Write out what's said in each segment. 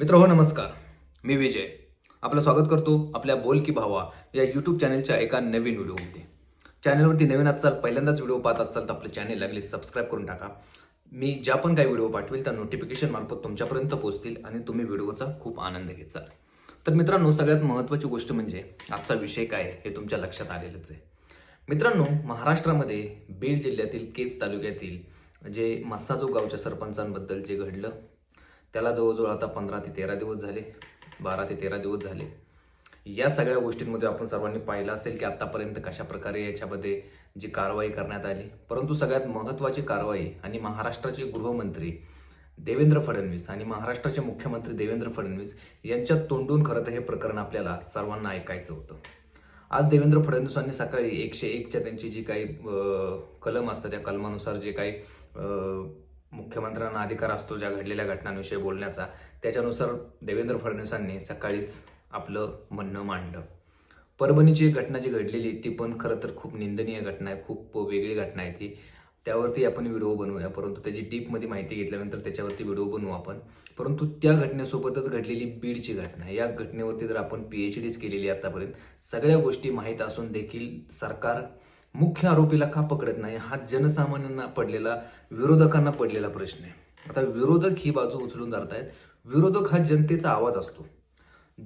मित्र हो नमस्कार. मी विजय. आपलं स्वागत करतो आपल्या बोल की भावा या यूट्यूब चॅनलच्या एका नवीन व्हिडिओमध्ये चॅनलवरती नवीन असाल पहिल्यांदाच व्हिडिओ पाहत असाल तर आपलं चॅनल लागले सबस्क्राईब करून टाका. मी ज्या पण काही व्हिडिओ पाठवेल त्या नोटिफिकेशन मार्फत तुमच्यापर्यंत पोहोचतील आणि तुम्ही व्हिडिओचा खूप आनंद घेचाल तर मित्रांनो सगळ्यात महत्त्वाची गोष्ट म्हणजे आजचा विषय काय हे तुमच्या लक्षात आलेलंच आहे. मित्रांनो महाराष्ट्रामध्ये बीड जिल्ह्यातील केज तालुक्यातील जे मस्साजो गावच्या सरपंचांबद्दल जे घडलं त्याला जवळजवळ आता पंधरा ते तेरा दिवस झाले बारा ते तेरा दिवस झाले. या सगळ्या गोष्टींमध्ये आपण सर्वांनी पाहिलं असेल की आत्तापर्यंत कशा प्रकारे याच्यामध्ये जी कारवाई करण्यात आली. परंतु सगळ्यात महत्त्वाची कारवाई आणि महाराष्ट्राचे गृहमंत्री देवेंद्र फडणवीस आणि महाराष्ट्राचे मुख्यमंत्री देवेंद्र फडणवीस यांच्या तोंडून खरं तर हे प्रकरण आपल्याला सर्वांना ऐकायचं होतं. आज देवेंद्र फडणवीसांनी सकाळी एकशे एकच्या त्यांची जी काही कलम असतात त्या कलमानुसार जे काही मुख्यमंत्र्यांना अधिकार असतो ज्या घडलेल्या घटनांविषयी बोलण्याचा. त्याच्यानुसार देवेंद्र फडणवीसांनी सकाळीच आपलं म्हणणं मांडलं. परभणीची एक घटना जी घडलेली ती पण खरं तर खूप निंदनीय घटना आहे खूप वेगळी घटना आहे ती. त्यावरती आपण व्हिडिओ बनवूया परंतु त्याची डीपमध्ये माहिती घेतल्यानंतर त्याच्यावरती व्हिडिओ बनवू आपण. परंतु त्या घटनेसोबतच घडलेली बीडची घटना आहे. या घटनेवरती जर आपण पी एच डीच केलेली आतापर्यंत सगळ्या गोष्टी माहीत असून देखील सरकार मुख्य आरोपीला का पकडत नाही? हा जनसामान्यांना पडलेला विरोधकांना पडलेला प्रश्न आहे. आता विरोधक ही बाजू उचलून धरतायत. विरोधक हा जनतेचा आवाज असतो.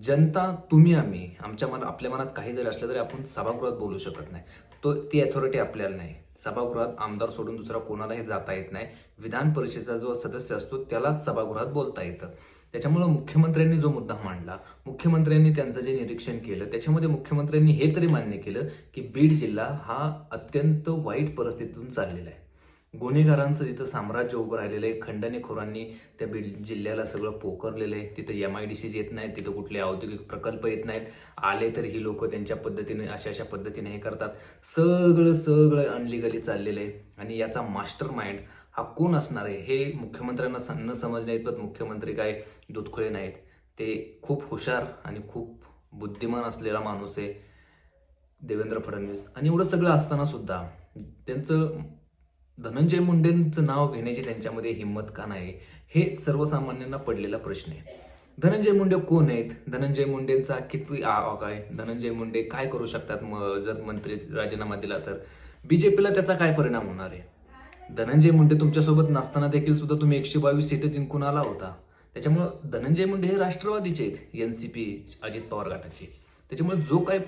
जनता तुम्ही आम्ही आमच्या मनात आपल्या मनात काही जरी असलं तरी आपण सभागृहात बोलू शकत नाही. तो ती अथॉरिटी आपल्याला नाही. सभागृहात आमदार सोडून दुसरा कोणालाही जाता येत नाही. विधान परिषदेचा जो सदस्य असतो त्यालाच सभागृहात बोलता येतं. त्याच्यामुळं मुख्यमंत्र्यांनी जो मुद्दा मांडला मुख्यमंत्र्यांनी त्यांचं जे निरीक्षण केलं त्याच्यामध्ये मुख्यमंत्र्यांनी हे तरी मान्य केलं की बीड जिल्हा हा अत्यंत वाईट परिस्थितीतून चाललेला आहे. गुन्हेगारांचं तिथं साम्राज्य उभं राहिलेलं आहे खंडणीखोरांनी त्या बीड जिल्ह्याला सगळं पोकरलेलं आहे. तिथं एम आय डी सीज येत नाहीत तिथं कुठले औद्योगिक प्रकल्प येत नाहीत. आले तर ही लोक त्यांच्या पद्धतीने अशा अशा पद्धतीने हे करतात. सगळं सगळं अनलिगली चाललेलं आहे. आणि याचा मास्टर माइंड हा कोण असणार आहे. हे मुख्यमंत्र्यांना स- न समजण्या इतपत मुख्यमंत्री काय दुधखुळे नाहीत. ते खूप हुशार आणि खूप बुद्धिमान असलेला माणूस आहे देवेंद्र फडणवीस. आणि एवढं सगळं असताना सुद्धा त्यांचं धनंजय मुंडेंचं नाव घेण्याची त्यांच्यामध्ये हिंमत का नाही हे सर्वसामान्यांना पडलेला प्रश्न आहे. धनंजय मुंडे कोण आहेत? धनंजय मुंडेंचा किती आवाक आहे? धनंजय मुंडे काय करू शकतात म- जर मंत्री राजीनामा दिला तर? बीजेपीला त्याचा काय परिणाम होणार आहे? धनंजय मुंडे तुमच्यासोबत नसताना देखील सुद्धा तुम्ही एकशे बावीस सीटं जिंकून आला होता. त्याच्यामुळं धनंजय मुंडे हे राष्ट्रवादीचे आहेत N C P Ajit Pawar गटाचे. त्याच्यामुळे जो काय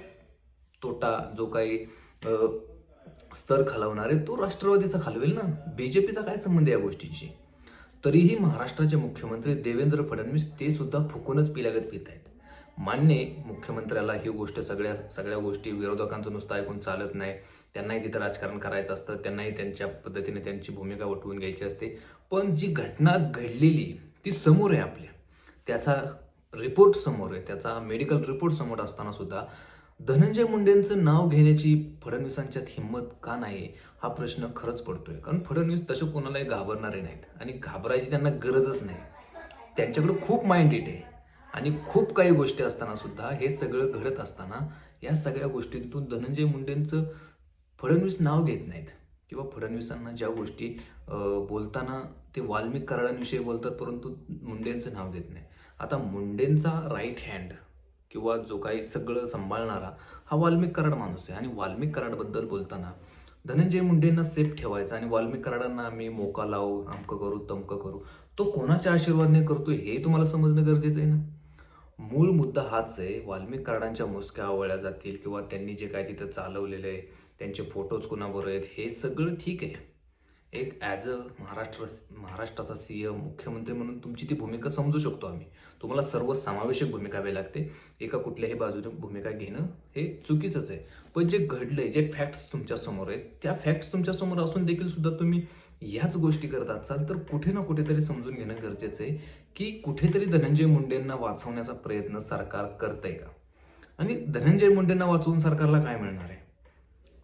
तोटा जो काही स्तर खालवणारे तो राष्ट्रवादीचा खालवेल ना. बीजेपीचा काय संबंध या गोष्टींशी? तरीही महाराष्ट्राचे मुख्यमंत्री देवेंद्र फडणवीस ते सुद्धा फुकूनच पिल्यागत पित आहेत मान्य मुख्यमंत्र्याला ही गोष्ट सगळ्या सगळ्या गोष्टी विरोधकांचं नुसतं ऐकून चालत नाही. त्यांनाही तिथं राजकारण करायचं असतं त्यांनाही त्यांच्या पद्धतीने त्यांची भूमिका वटवून घ्यायची असते. पण जी घटना घडलेली ती समोर आहे आपल्या. त्याचा रिपोर्ट समोर आहे. त्याचा मेडिकल रिपोर्ट समोर असताना सुद्धा धनंजय मुंडेंचं नाव घेण्याची फडणवीसांच्यात हिंमत का नाही हा प्रश्न खरंच पडतोय. कारण फडणवीस तसे कोणालाही घाबरणारे नाहीत. आणि घाबरायची त्यांना गरजच नाही. त्यांच्याकडे खूप माइंडेड आहे. आणि खूप काही गोष्टी असताना सुद्धा हे सगळं घडत असताना या सगळ्या गोष्टींतून धनंजय मुंडेंचं फडणवीस नाव घेत नाहीत. किंवा फडणवीसांना ज्या गोष्टी बोलताना ते वाल्मिक कराडांविषयी बोलतात परंतु मुंडेंचं नाव घेत नाही. आता मुंडेंचा राईट हँड किंवा जो काही सगळं सांभाळणारा हा वाल्मिक कराड माणूस आहे. आणि वाल्मिक कराडबद्दल बोलताना धनंजय मुंडेंना सेफ ठेवायचा आणि वाल्मिक कराडांना आम्ही मोका लावू अमकं करू तमकं करू. तो कोणाच्या आशीर्वादने करतो हे तुम्हाला समजणं गरजेचं आहे ना? मूळ मुद्दा हाच आहे वाल्मिक कराडांच्या मुसक्या आवळल्या जातील किंवा त्यांनी जे काय तिथं चालवलेलं आहे त्यांचे फोटोज कुणाबरोबर आहेत हे सगळं ठीक आहे. एक ॲज अ महाराष्ट्र महाराष्ट्राचा सी एम मुख्यमंत्री म्हणून तुमची ती भूमिका समजू शकतो आम्ही. तुम्हाला सर्व समावेशक भूमिका घ्यावी लागते. एका कुठल्याही बाजूने भूमिका घेणं हे चुकीचंच आहे. पण जे घडलंय जे फॅक्ट्स तुमच्यासमोर आहेत त्या फॅक्ट्स तुमच्यासमोर असून देखील सुद्धा तुम्ही ह्याच गोष्टी करत असाल तर कुठे ना कुठेतरी समजून घेणं गरजेचं आहे. की कुठेतरी धनंजय मुंडेंना वाचवण्याचा प्रयत्न सरकार करतंय का? आणि धनंजय मुंडेंना वाचवून सरकारला काय मिळणार आहे?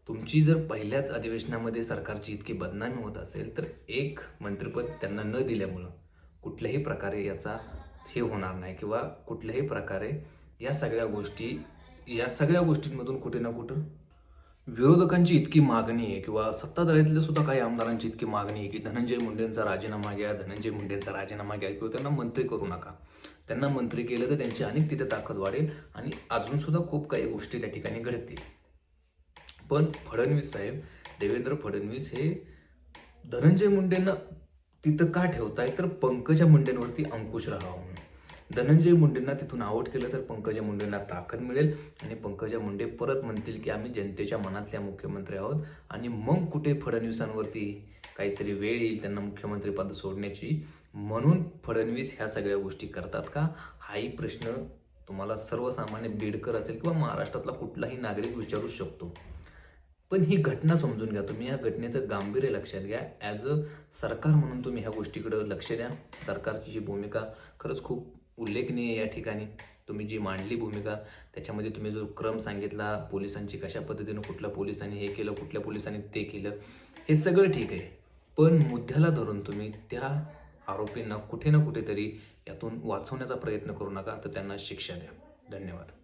तुमची जर पहिल्याच अधिवेशनामध्ये सरकारची इतकी बदनामी होत असेल तर एक मंत्रिपद त्यांना न दिल्यामुळं कुठल्याही प्रकारे याचा हे होणार नाही किंवा कुठल्याही प्रकारे या सगळ्या गोष्टी या सगळ्या गोष्टींमधून कुठे ना कुठं विरोधकांची इतकी मागणी आहे किंवा सत्ताधाऱ्यातल्या सुद्धा काही आमदारांची इतकी मागणी आहे की धनंजय मुंडेंचा राजीनामा घ्या धनंजय मुंडेंचा राजीनामा घ्या किंवा त्यांना मंत्री करू नका. त्यांना मंत्री केलं तर त्यांची अनेक तिथे ताकद वाढेल आणि अजूनसुद्धा खूप काही गोष्टी त्या ठिकाणी घडतील. पण फडणवीस साहेब देवेंद्र फडणवीस हे धनंजय मुंडेंना तिथं का ठेवताय? तर पंकजा मुंडेंवरती अंकुश राहावा धनंजय मुंडेंना तिथून आउट केलं तर पंकजा मुंडेंना ताकद मिळेल. आणि पंकजा मुंडे परत म्हणतील की आम्ही जनतेच्या मनातल्या मुख्यमंत्री आहोत. आणि मग कुठे फडणवीसांवरती काहीतरी वेळ येईल त्यांना मुख्यमंत्रीपद सोडण्याची? म्हणून फडणवीस ह्या सगळ्या गोष्टी करतात का? हाही प्रश्न तुम्हाला सर्वसामान्य बीडकर असेल किंवा महाराष्ट्रातला कुठलाही नागरिक विचारू शकतो. पण ही घटना समजून घ्या तुम्ही. या घटनेचं गांभीर्य लक्षात घ्या. ॲज अ सरकार म्हणून तुम्ही ह्या गोष्टीकडे लक्ष द्या. सरकारची जी भूमिका खरंच खूप उल्लेखनीय या ठिकाणी. तुम्ही जी मांडली भूमिका त्याच्यामध्ये तुम्ही जो क्रम सांगितला पोलिसांची कशा पद्धतीनं कुठल्या पोलिसांनी हे केलं कुठल्या पोलिसांनी ते केलं हे सगळं ठीक आहे. पण मुद्द्याला धरून तुम्ही त्या आरोपींना कुठे ना कुठेतरी यातून वाचवण्याचा प्रयत्न करू नका तर त्यांना शिक्षा द्या. धन्यवाद.